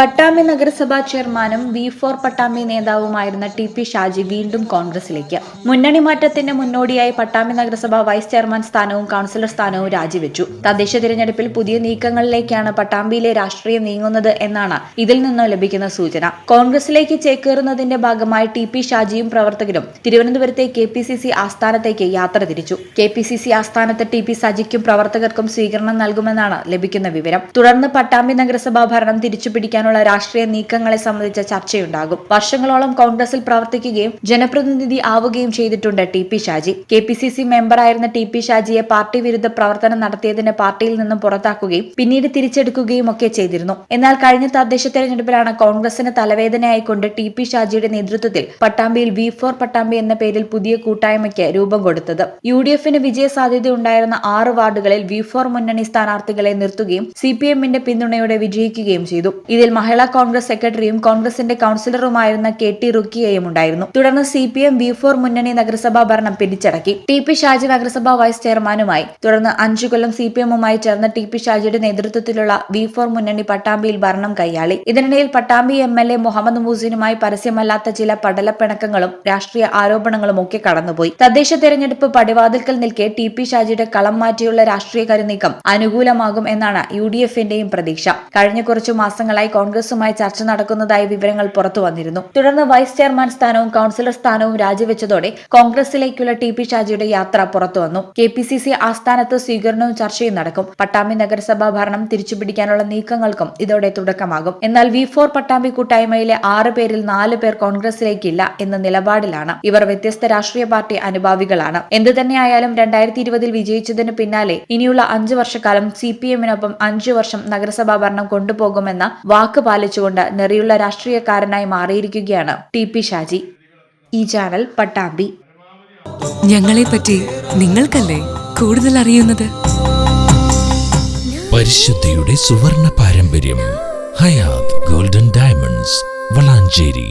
പട്ടാമ്പി നഗരസഭാ ചെയർമാനും V four Pattambi നേതാവുമായിരുന്ന ടി പി ഷാജി വീണ്ടും കോൺഗ്രസിലേക്ക്. മുന്നണി മാറ്റത്തിന്റെ മുന്നോടിയായി പട്ടാമ്പി നഗരസഭ വൈസ് ചെയർമാൻ സ്ഥാനവും കൌൺസിലർ സ്ഥാനവും രാജിവെച്ചു. തദ്ദേശ തിരഞ്ഞെടുപ്പിൽ പുതിയ നീക്കങ്ങളിലേക്കാണ് പട്ടാമ്പിയിലെ രാഷ്ട്രീയം നീങ്ങുന്നത് എന്നാണ് ഇതിൽ നിന്ന് ലഭിക്കുന്ന സൂചന. കോൺഗ്രസിലേക്ക് ചേക്കേറുന്നതിന്റെ ഭാഗമായി ടി പി ഷാജിയും പ്രവർത്തകരും തിരുവനന്തപുരത്തെ കെ പി സി സി ആസ്ഥാനത്തേക്ക് യാത്ര തിരിച്ചു. കെ പി സി സി ആസ്ഥാനത്ത് ടി പി ഷാജിക്കും പ്രവർത്തകർക്കും സ്വീകരണം നൽകുമെന്നാണ് ലഭിക്കുന്ന വിവരം. തുടർന്ന് പട്ടാമ്പി നഗരസഭാ ഭരണം തിരിച്ചുപിടിക്കാനുള്ള രാഷ്ട്രീയ നീക്കങ്ങളെ സംബന്ധിച്ച ചർച്ചയുണ്ടാകും. വർഷങ്ങളോളം കോൺഗ്രസിൽ പ്രവർത്തിക്കുകയും ജനപ്രതിനിധി ആവുകയും ചെയ്തിട്ടുണ്ട് T P Shaji. K P C C മെമ്പറായിരുന്ന T P ഷാജിയെ പാർട്ടി വിരുദ്ധ പ്രവർത്തനം നടത്തിയതിന് പാർട്ടിയിൽ നിന്നും പുറത്താക്കുകയും പിന്നീട് തിരിച്ചെടുക്കുകയും ഒക്കെ ചെയ്തിരുന്നു. എന്നാൽ കഴിഞ്ഞ തദ്ദേശ തെരഞ്ഞെടുപ്പിലാണ് കോൺഗ്രസിന് തലവേദനയായിക്കൊണ്ട് ടി പി ഷാജിയുടെ നേതൃത്വത്തിൽ പട്ടാമ്പിയിൽ വി ഫോർ പട്ടാമ്പി എന്ന പേരിൽ പുതിയ കൂട്ടായ്മയ്ക്ക് രൂപം കൊടുത്തത്. യു ഡി എഫിന് വിജയ സാധ്യതയുണ്ടായിരുന്ന ആറ് വാർഡുകളിൽ വി ഫോർ മുന്നണി സ്ഥാനാർത്ഥികളെ നിർത്തുകയും സി പി എമ്മിന്റെ പിന്തുണയോടെ വിജയിക്കുകയും ചെയ്തു. ഇതിൽ മഹിളാ കോൺഗ്രസ് സെക്രട്ടറിയും കോൺഗ്രസിന്റെ കൌൺസിലറുമായിരുന്ന കെ ടി റുക്കിയയും ഉണ്ടായിരുന്നു. തുടർന്ന് C P M V four മുന്നണി നഗരസഭാ ഭരണം പിടിച്ചടക്കി. ടി പി ഷാജി നഗരസഭാ വൈസ് ചെയർമാനുമായി. തുടർന്ന് അഞ്ചു കൊല്ലം സി പി എമ്മുമായി ചേർന്ന ടി പി ഷാജിയുടെ നേതൃത്വത്തിലുള്ള വി ഫോർ മുന്നണി പട്ടാമ്പിയിൽ ഭരണം കൈയാളി. ഇതിനിടയിൽ Pattambi M L A Muhammad മൂസിനുമായി പരസ്യമല്ലാത്ത ചില പടലപ്പിണക്കങ്ങളും രാഷ്ട്രീയ ആരോപണങ്ങളും ഒക്കെ കടന്നുപോയി. തദ്ദേശ തെരഞ്ഞെടുപ്പ് പടിവാതിൽക്കൽ നിൽക്കെ ടി പി ഷാജിയുടെ കളം മാറ്റിയുള്ള രാഷ്ട്രീയ കരുനീക്കം അനുകൂലമാകും എന്നാണ് യു ഡി എഫിന്റെയും പ്രതീക്ഷ. കഴിഞ്ഞ കുറച്ചു മാസങ്ങളായി കോൺഗ്രസുമായി ചർച്ച നടക്കുന്നതായി വിവരങ്ങൾ പുറത്തു വന്നിരുന്നു. തുടർന്ന് വൈസ് ചെയർമാൻ സ്ഥാനവും കൌൺസിലർ സ്ഥാനവും രാജിവെച്ചതോടെ കോൺഗ്രസിലേക്കുള്ള ടി പി ഷാജിയുടെ യാത്ര പുറത്തുവന്നു കെ പി സി സി ആസ്ഥാനത്ത് സ്വീകരണവും ചർച്ചയും നടക്കും. പട്ടാമ്പി നഗരസഭാ ഭരണം തിരിച്ചുപിടിക്കാനുള്ള നീക്കങ്ങൾക്കും ഇതോടെ തുടക്കമാകും. എന്നാൽ വി ഫോർ പട്ടാമ്പി കൂട്ടായ്മയിലെ ആറ് പേരിൽ നാല് പേർ കോൺഗ്രസിലേക്കില്ല എന്ന നിലപാടിലാണ്. ഇവർ വ്യത്യസ്ത രാഷ്ട്രീയ പാർട്ടി അനുഭാവികളാണ്. എന്തു തന്നെയായാലും രണ്ടായിരത്തി ഇരുപതിൽ വിജയിച്ചതിന് പിന്നാലെ ഇനിയുള്ള അഞ്ചു വർഷക്കാലം സി പി എമ്മിനൊപ്പം അഞ്ചു വർഷം നഗരസഭാ ഭരണം കൊണ്ടുപോകുമെന്ന വാക്ക് പാലിച്ചുകൊണ്ട് നെറിയുള്ള രാഷ്ട്രീയക്കാരനായി മാറിയിരിക്കുകയാണ് ടി പി ഷാജി. ഈ ചാനൽ പട്ടാമ്പി. ഞങ്ങളെ പറ്റി നിങ്ങൾക്കല്ലേ കൂടുതൽ അറിയുന്നത്? പരിശുദ്ധിയുടെ സുവർണ പാരമ്പര്യം ഹയാത് ഗോൾഡൻ ഡയമണ്ട്സ് വളാഞ്ചേരി.